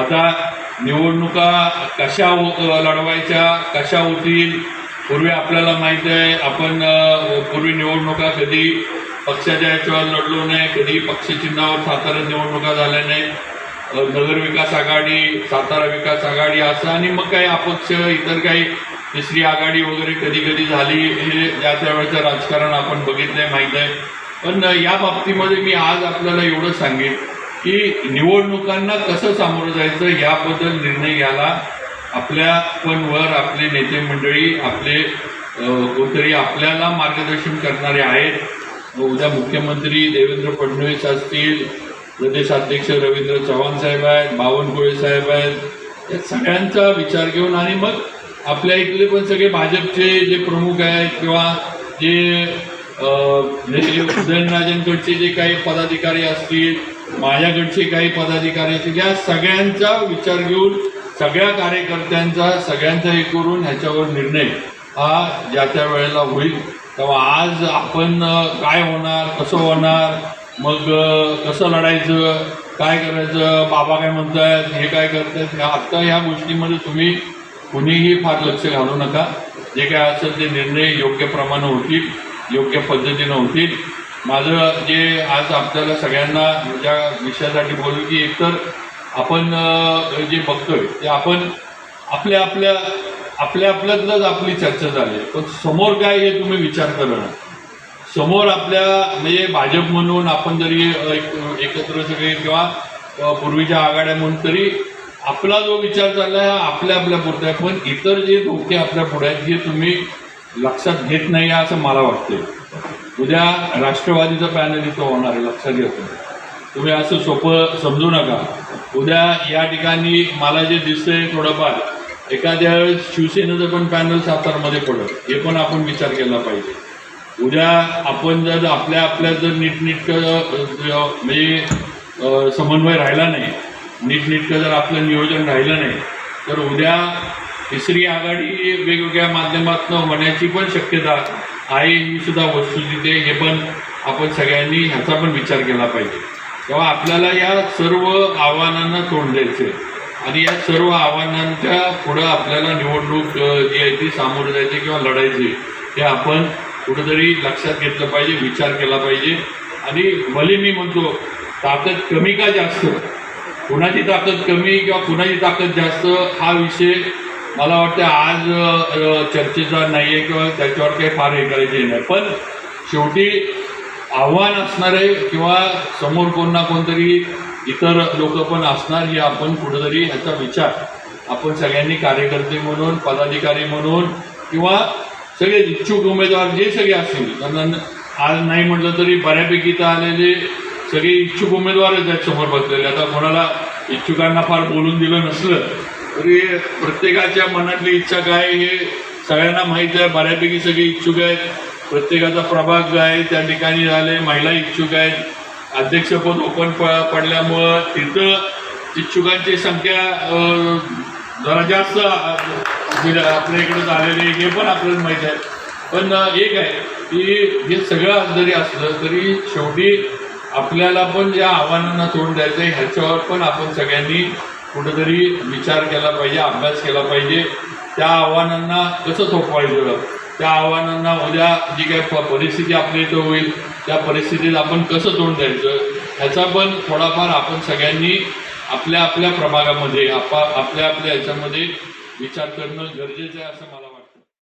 आता निवडणुका कशा लढवायच्या कशा होतील पूर्वी आपल्याला माहीत आहे आपण पूर्वी निवडणुका कधी पक्षाच्या याच्यावर लढलो नाही कधी पक्षचिन्हावर सातारा निवडणुका झाल्या नाही. नगर विकास आघाडी सातारा विकास आघाडी असं आणि मग काही अपक्ष इतर काही तिसरी आघाडी वगैरे कधी कधी झाली हे त्या त्यावेळेचं राजकारण आपण बघितलंय माहीत आहे. पण या बाबतीमध्ये मी आज आपल्याला एवढं सांगेन. की निवडणुकांना कसं सामोरं जायचं याबद्दल निर्णय घ्यायला आपल्या पण वर आपले नेते मंडळी आपले कोणतरी आपल्याला मार्गदर्शन करणारे आहेत. उद्या मुख्यमंत्री देवेंद्र फडणवीस असतील प्रदेशाध्यक्ष रवींद्र चव्हाण साहेब आहेत बावनकुळे साहेब आहेत. या सगळ्यांचा विचार घेऊन आणि मग आपल्या इथले पण सगळे भाजपचे जे प्रमुख आहेत किंवा जे उदयनराजेंकडचे जे काही पदाधिकारी असतील माझ्याकडचे काही पदाधिकारी असतील या सगळ्यांचा विचार घेऊन सगळ्या कार्यकर्त्यांचा सगळ्यांचा हे करून ह्याच्यावर निर्णय हा ज्या त्या वेळेला होईल. तेव्हा आज आपण काय होणार कसं होणार मग कसं लढायचं काय करायचं बाबा काय म्हणतायत हे काय करतात ह्या आत्ता ह्या गोष्टीमध्ये तुम्ही कुणीही फार लक्ष घालू नका. जे काय असेल ते निर्णय योग्य प्रमाणे होतील योग्य पद्धतीनं होतील. माझं जे आज आपल्याला सगळ्यांना ज्या विषयासाठी बोलू की एकतर आपण जे बघतोय ते आपण आपल्या आपल्या आपल्या आपल्यातलंच आपली चर्चा झाली. आहे. पण समोर काय हे तुम्ही विचार करणार समोर आपल्या म्हणजे भाजप म्हणून आपण जरी एक- एकत्र सगळे किंवा पूर्वीच्या आघाड्या म्हणून तरी आपला जो विचार चालला आहे हा आपल्या आपल्या पुरता आहे. पण इतर जे धोके आपल्या पुढे आहेत हे तुम्ही लक्षात घेत नाही असं मला वाटतंय. उद्या राष्ट्रवादीचं पॅनल इथं होणार आहे लक्षात घेतो तुम्ही. असं सोपं समजू नका. उद्या या ठिकाणी मला जे दिसतंय थोडंफार एखाद्या वेळेस शिवसेनेचं पण पॅनल सातारमध्ये पडत हे पण आपण विचार केला पाहिजे. उद्या आपण जर आपल्या आपल्या जर नीटनीटकं म्हणजे समन्वय राहिला नाही नीटनीटकं जर आपलं नियोजन राहिलं नाही तर उद्या तिसरी आघाडी वेगवेगळ्या माध्यमातून होण्याची पण शक्यता आहे ही सुद्धा वस्तुस्थिती आहे हे पण आपण सगळ्यांनी ह्याचा पण विचार केला पाहिजे. तेव्हा आपल्याला या सर्व आव्हानांना तोंड द्यायचं आहे आणि या सर्व आव्हानांच्या पुढं आपल्याला निवडणूक जी आहे ती सामोरं जायची किंवा लढायची हे आपण कुठंतरी लक्षात घेतलं पाहिजे विचार केला पाहिजे. आणि भले मी म्हणतो ताकद कमी का जास्त? कुणाची ताकद कमी किंवा कुणाची ताकद जास्त? हा विषय मला वाटतं आज चर्चेचा नाही आहे किंवा त्याच्यावर काही फार हे करायचे नाही. पण शेवटी आव्हान असणार आहे किंवा समोर कोण ना कोणतरी इतर लोक पण असणार हे आपण कुठंतरी ह्याचा विचार. आपण सगळ्यांनी कार्यकर्ते म्हणून पदाधिकारी म्हणून किंवा सगळे इच्छुक उमेदवार जे सगळे असतील त्यांना आज नाही म्हटलं तरी बऱ्यापैकी तर आलेले सगळे इच्छुक उमेदवारच आहेत समोर बसलेले. आता कोणाला इच्छुकांना फार बोलून दिलं नसलं तरी प्रत्येकाच्या मनातली इच्छा काय हे सगळ्यांना माहीत आहे. बऱ्यापैकी सगळे इच्छुक आहेत. प्रत्येकाचा प्रभाग आहे त्या ठिकाणी झाले. महिला इच्छुक आहेत. अध्यक्षपद ओपन प पडल्यामुळं तिथं इच्छुकांची संख्या जरा जास्त आपल्या इकडे झालेली हे पण आपल्याला माहीत आहे. पण एक आहे की हे सगळं जरी असलं तरी शेवटी आपल्याला पण ज्या आव्हानांना तोंड द्यायचं आहे ह्याच्यावर पण आपण सगळ्यांनी कुठंतरी विचार केला पाहिजे अभ्यास केला पाहिजे. त्या आव्हानांना कसं थोपवायचं त्या आव्हानांना उद्या जी काही प- परिस्थिती आपल्या इथं होईल त्या परिस्थितीत आपण कसं तोंड द्यायचं? ह्याचा पण थोडाफार आपण सगळ्यांनी आपल्या आपल्या प्रभागामध्ये आपा आपल्या आपल्या ह्याच्यामध्ये विचार करणं गरजेचं आहे असं मला